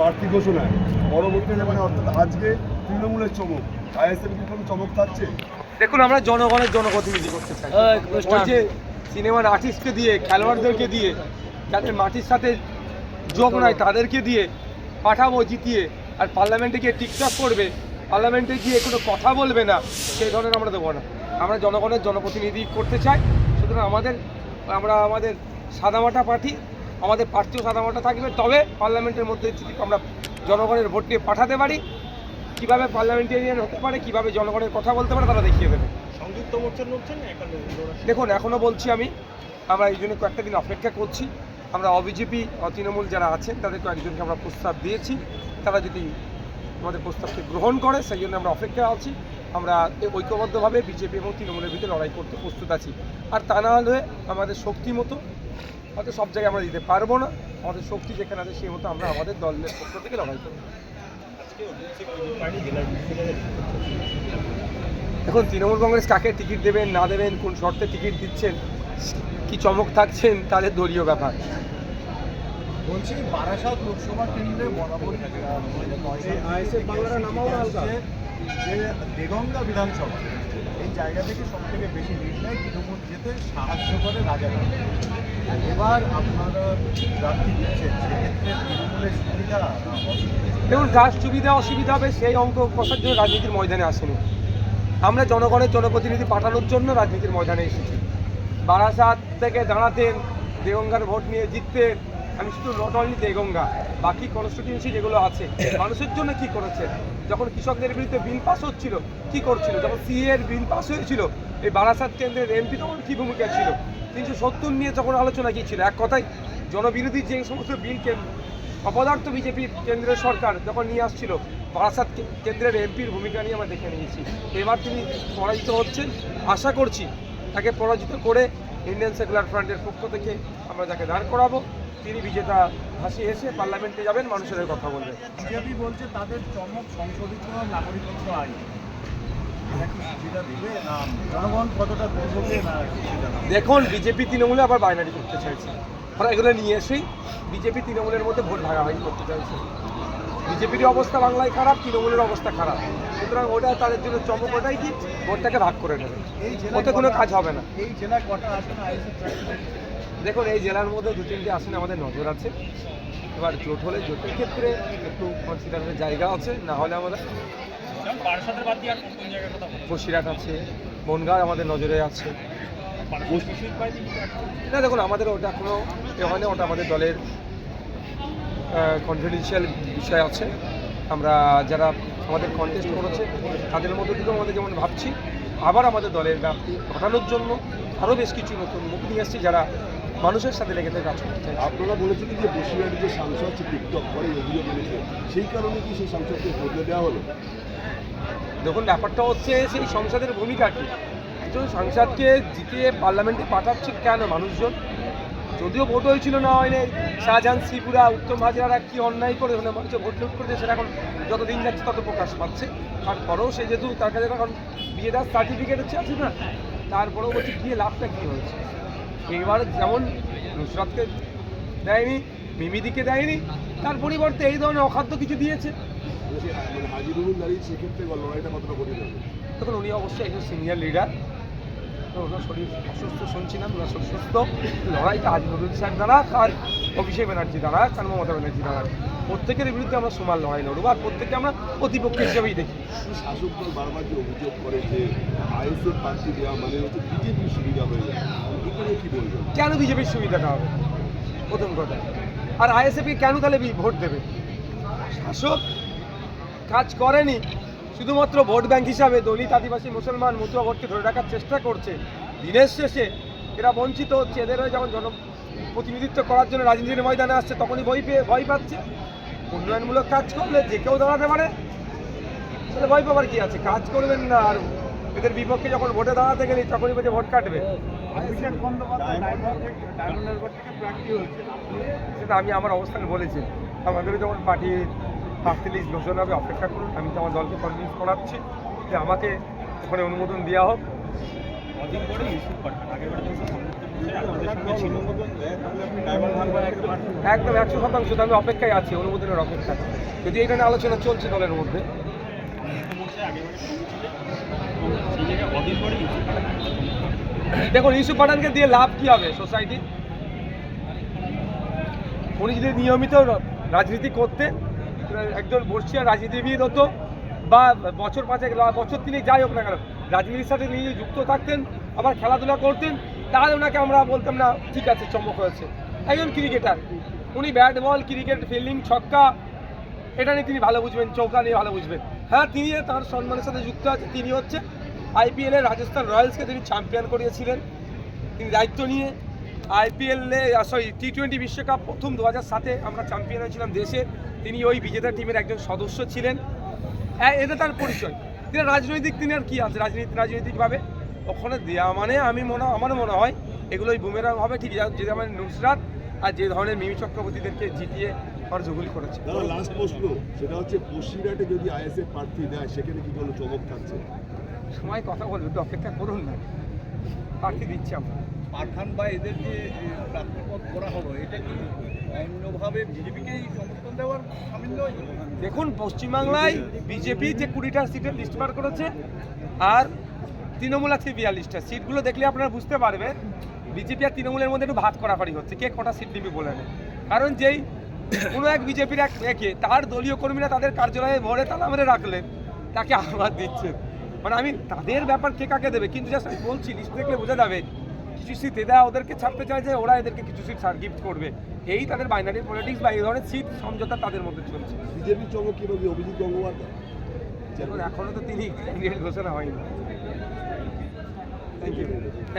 প্রার্থী ঘোষণায়। পরবর্তীতে মানে অর্থাৎ আজকে তৃণমূলের চমক আইএসএফ কি কোনো চমক থাকছে? দেখুন আমরা জনগণের জনপ্রতিনিধি করতে চাই। ওই যে সিনেমার আর্টিস্টকে দিয়ে খেলোয়াড়দেরকে দিয়ে যাদের মাটির সাথে যোগ নাই তাদেরকে দিয়ে পাঠাবো জিতিয়ে। আর পার্লামেন্টে গিয়ে টিকটক করবে পার্লামেন্টে গিয়ে কোনো কথা বলবে না সেই ধরনের আমরা দেবো না। আমরা জনগণের জনপ্রতিনিধি করতে চাই। সুতরাং আমাদের আমরা আমাদের সাদামাটা পার্টি আমাদের প্রার্থীও সাদামাটা থাকবে। তবে পার্লামেন্টের মধ্যে আমরা জনগণের ভোট নিয়ে পাঠাতে পারি কীভাবে পার্লামেন্টেরিয়ান হতে পারে কীভাবে জনগণের কথা বলতে পারে তারা দেখিয়ে দেবে। সংযুক্ত মোর্চার লড়ছেন দেখুন এখনও বলছি আমি আমরা এই জন্য কয়েকটা দিন অপেক্ষা করছি। আমরা অবিজেপি তৃণমূল যারা আছেন তাদের কয়েকজনকে আমরা প্রস্তাব দিয়েছি। তারা যদি আমাদের প্রস্তাবকে গ্রহণ করে সেই জন্য আমরা অপেক্ষায় আছি। আমরা ঐক্যবদ্ধভাবে বিজেপি এবং তৃণমূলের ভিতরে লড়াই করতে প্রস্তুত আছি। আর তা না হলে আমাদের শক্তি মতো হয়তো সব জায়গায় আমরা দিতে পারব না। আমাদের শক্তি যেখানে আছে, সেই মতো আমরা আমাদের দলের পক্ষ থেকে লড়াই করব। এখন তৃণমূল কংগ্রেস কাকে টিকিট দেবেন, না দেবেন, কোন শর্তে টিকিট দিচ্ছেন, কি চমক থাকছেন, তাদের দলীয় ব্যাপার। বলছি, বারাসাত লোকসভা কেন্দ্রে যে দেগঙ্গা বিধানসভা জায়গা থেকে সব থেকে বেশি লিড নেয় তৃণমূল যেতে সাহায্য করে রাজাকার এবার আপনারা প্রার্থী দিচ্ছেন, সেক্ষেত্রে তৃণমূলের সুবিধা দেখুন কাজ সুবিধা, অসুবিধা হবে সেই অঙ্ক কষার জন্য রাজনীতির ময়দানে আসেনি। আমরা জনগণের জনপ্রতিনিধি পাঠানোর জন্য রাজনীতির ময়দানে এসেছি। বারাসাত থেকে দাঁড়াতেন দেগঙ্গার ভোট নিয়ে জিততেন আমি শুধু নট অনলি দেগঙ্গা, বাকি কনস্টিটিউন্সি যেগুলো আছে, মানুষের জন্য কি করেছে? যখন কৃষকদের বিরুদ্ধে বিল পাস হচ্ছিল, কি করছিল? যখন সিএ এর বিল পাস হয়েছিল, এই বারাসাত কেন্দ্রের এমপি তখন কী ভূমিকা ছিল? তিনশো সত্তর নিয়ে তখন আলোচনা কি ছিল এক কথায় জনবিরোধী যে সমস্ত বিলকে অপদার্থ বিজেপি কেন্দ্রের সরকার যখন নিয়ে আসছিল, বারাসাত কেন্দ্রের এমপির ভূমিকা নিয়ে আমরা দেখে নিয়েছি। এবার তিনি পরাজিত হচ্ছেন। আশা করছি তাকে পরাজিত করে ইন্ডিয়ান সেকুলার ফ্রন্টের পক্ষ থেকে আমরা তাকে দাঁড় করাবো। তিনি বিজেতা হাসি এসে পার্লামেন্টে যাবেন মানুষের কথা বলবেন। বিজেপি বলছে তাদের চমক সংশোধিত নাগরিকত্ব আইন। দেখুন বিজেপি তৃণমূলে আবার বাইনারি করতে চাইছে। ওরা এগুলো নিয়ে এসেই বিজেপি তৃণমূলের মধ্যে ভোট ভাগাভাগি করতে চাইছে। বিজেপির অবস্থা বাংলায় খারাপ তৃণমূলের অবস্থা খারাপ। সুতরাং ওটা তাদের জন্য চমক ওটাই কি? ভোটটাকে ভাগ করে নেবে। এই ওতে কোনো কাজ হবে না। এই জেলায় কটা আসন দেখুন এই জেলার মধ্যে দু তিনটে আসনে আমাদের নজর আছে। এবার জোট হলে জোটের ক্ষেত্রে একটু কনসিডারের জায়গা আছে না হলে আমাদের বসিরহাট আছে বনগাঁ আমাদের নজরে আছে। না দেখুন আমাদের ওটা কোনো এ হয় না ওটা আমাদের দলের কনফিডেন্সিয়াল বিষয় আছে। আমরা যারা আমাদের কন্টেস্ট করেছে তাদের মধ্যে থেকেও আমাদের যেমন ভাবছি আবার আমাদের দলের ব্যাপ্তি ঘটানোর জন্য আরও বেশ কিছু নতুন মুখ নিয়ে এসেছি যারা মানুষের সাথে লেগে থেকে কাজ করতে। চাইছে আপনারা বলেছিলেন যে বসিরহাটের যে সাংসদ সে টিকটক করে অভিযোগ এনেছে। সেই কারণে কি সেই সাংসদকে বদলে দেওয়া হলো? দেখুন ব্যাপারটা হচ্ছে সেই সংসদের ভূমিকা কী? একজন সাংসদকে জিতিয়ে পার্লামেন্টে পাঠাচ্ছে কেন মানুষজন? যদিও ভোট হয়েছিল না হয়নি। শাহজাহান শ্রীপুরা উত্তম হাজারা কি অন্যায় করে ওখানে মানুষের ভোট লুট করেছে সেটা এখন যত দিন যাচ্ছে তত প্রকাশ পাচ্ছে। তারপরেও সে যেহেতু তার কাছে এখন বিয়ে দেওয়ার সার্টিফিকেট হচ্ছে আছে না তারপরেও বলছি গিয়ে লাভটা কী হয়েছে? এবার যেমন নুসরাতকে দেয়নি মিমিদিকে দেয়নি তার পরিবর্তে এই ধরনের অখাদ্য কিছু দিয়েছে। মানে হাজিরুল তখন উনি অবশ্যই একজন সিনিয়র লিডার তো ওনার শরীর অসুস্থ শুনছিলাম ওনার শরীর সুস্থ লড়াইটা আজ সাহেব স্যার দ্বারা আর অভিষেক ব্যানার্জি দ্বারা আর মমতা ব্যানার্জি দ্বারা। প্রত্যেকের বিরুদ্ধে আমরা সমান লড়াই লড়বো আর প্রত্যেককে আমরা প্রতিপক্ষ হিসেবেই দেখি। শাসক দল বারবার যে অভিযোগ করে যে আইএসএফ প্রার্থী দেওয়া মানে হচ্ছে বিজেপির সুবিধা হয়ে যায় এখানে কি বলবেন? কেন বিজেপির সুবিধাটা হবে? প্রথম কথা। আর আইএসএফকে কেন তাহলে ভোট দেবে? শাসক কাজ করেনি। শুধুমাত্র ভোট ব্যাংক হিসাবে দলিত আদিবাসী মুসলমান মুতুয়া ভোটকে ধরে রাখার চেষ্টা করছে। দিনের শেষে এরা বঞ্চিত হচ্ছে। এদেরও যখন জন প্রতিনিধিত্ব করার জন্য রাজনীতির ময়দানে আসছে তখনই ভয় পেয়ে ভয় পাচ্ছে। উন্নয়নমূলক কাজ করলে যে কেউ দাঁড়াতে পারে? তাহলে ভয় পাবার কি আছে? কাজ করবেন না আর এদের বিপক্ষে যখন ভোটে দাঁড়াতে গেলে তখনই বলছে ভোট কাটবে। সেটা আমি আমার অবস্থান বলেছি। আমাদেরও যখন পার্টি ফার্স্ট লিস্ট ঘোষণা হবে অপেক্ষা করুন আমি তো আমার দলকে কনভিন্স করাচ্ছি যে আমাকে ওখানে অনুমোদন দেওয়া হোক। ইউসুফ পাঠান? আগের একদম একশো শতাংশ আমি অপেক্ষায় আছি, অনুমোদনের অপেক্ষা যদি এটা নিয়ে আলোচনা চলছে দলের মধ্যে। ইস্যু দেখুন, ইউসুফ পাঠানকে দিয়ে লাভ কি হবে সোসাইটি উনি যদি নিয়মিত রাজনীতি করতে একজন বর্ষিয়া রাজনীতিবিদ হতো, বা বছর পাঁচেক বছর তিনি যাই হোক না কেন, রাজনীতির সাথে নিয়ে যুক্ত থাকতেন, আবার খেলাধুলা করতেন তাহলে ওনাকে আমরা বলতাম, না, ঠিক আছে, চমক হয়েছে। একজন ক্রিকেটার, উনি ব্যাট বল, ক্রিকেট, ফিল্ডিং, ছক্কা, এটা নিয়ে তিনি ভালো বুঝবেন, চৌকা নিয়ে ভালো বুঝবেন। হ্যাঁ তিনি তার সম্মানের সাথে যুক্ত আছে, তিনি হচ্ছে আইপিএলে রাজস্থান রয়্যালসকে তিনি চ্যাম্পিয়ন করিয়েছিলেন। তিনি দায়িত্ব নিয়ে আইপিএলে সরি টি টোয়েন্টি বিশ্বকাপ প্রথম দু হাজার সাতে আমরা চ্যাম্পিয়ন হয়েছিলাম দেশে। তিনি ওই বিজেতা টিমের একজন সদস্য ছিলেন। এটা তার পরিচয়। তিনি রাজনৈতিক তিনি আর কি আছে, রাজনীতি, রাজনৈতিকভাবে? ওখানে দেওয়া মানে আমি মনে আমার মনে হয় এগুলোই বুমেরাং হবে ঠিক যা- যে আমার নুসরাত আর যে ধরনের মিমি চক্রবর্তীদেরকে জিতিয়ে আর জুগুল করেছে। লাস্ট প্রশ্ন সেটা হচ্ছে বসিরহাটে যদি আইএসএফ প্রার্থী দেয় সেখানে কি কোনো চমক থাকছে? সময় কথা বলবে একটু অপেক্ষা করুন না। প্রার্থী দিচ্ছি আমরা। পাঠান বা এদের যে প্রার্থীপদ করা হলো এটা কি অন্যভাবে বিজেপিকেই সমর্থন দেওয়ার সামিল নয়? দেখুন পশ্চিমবাংলায় বিজেপি যে কুড়িটা সিটের লিস্ট বার করেছে আর তৃণমূল আছে বিয়াল্লিশটা। সিটগুলো দেখলে আপনারা বুঝতে পারবেন বিজেপি আর তৃণমূলের মধ্যে একটু ভাত করাপারি হচ্ছে। কে কটা সিট নিবি বলে নেয়? কারণ যেই কোনো এক বিজেপির এক একে তার দলীয় কর্মীরা তাদের কার্যালয়ে ভরে তালা মেরে রাখলেন তাকে আহ্বান দিচ্ছে। মানে আমি তাদের ব্যাপার কে কাকে দেবে? কিন্তু জাস্ট আমি বলছি লিস্ট দেখলে বোঝা যাবে কিছু সিট এরা ওদেরকে ছাড়তে চায় যে ওরা এদেরকে কিছু সিট ছাড় গিফট করবে। এই তাদের বাইনারি পলিটিক্স বা এই ধরনের সিট সমঝোতা তাদের মধ্যে চলছে। বিজেপির চমক কীভাবে? অভিজিৎ গঙ্গোপাধ্যায়? দেখুন এখনও তো তিনি ঘোষণা হয়নি। Thank you.